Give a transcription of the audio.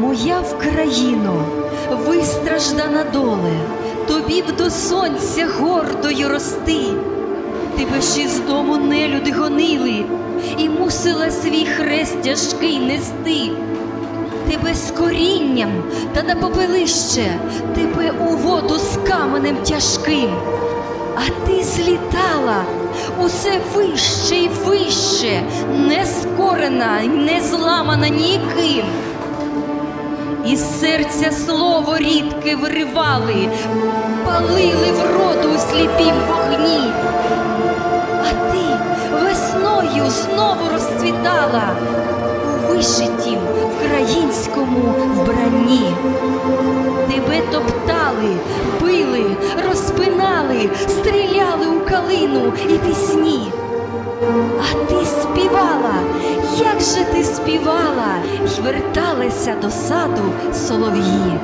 Моя Вкраїно, вистраждана доле, тобі б до сонця гордою рости. Тебе ж із дому нелюди гонили, і мусила свій хрест тяжкий нести. Тебе з корінням та на попелище, тебе у воду з каменем тяжким. А ти злітала усе вище й вище, не скорена, не зламана ніким. Із серця слово рідке виривали, палили в роду у сліпім вогні. А ти весною знову розцвітала у вишитім українському вбранні. Тебе топтали, били, розпинали, стріляли у калину і пісні. Же ти співала, й верталися до саду солов'ї.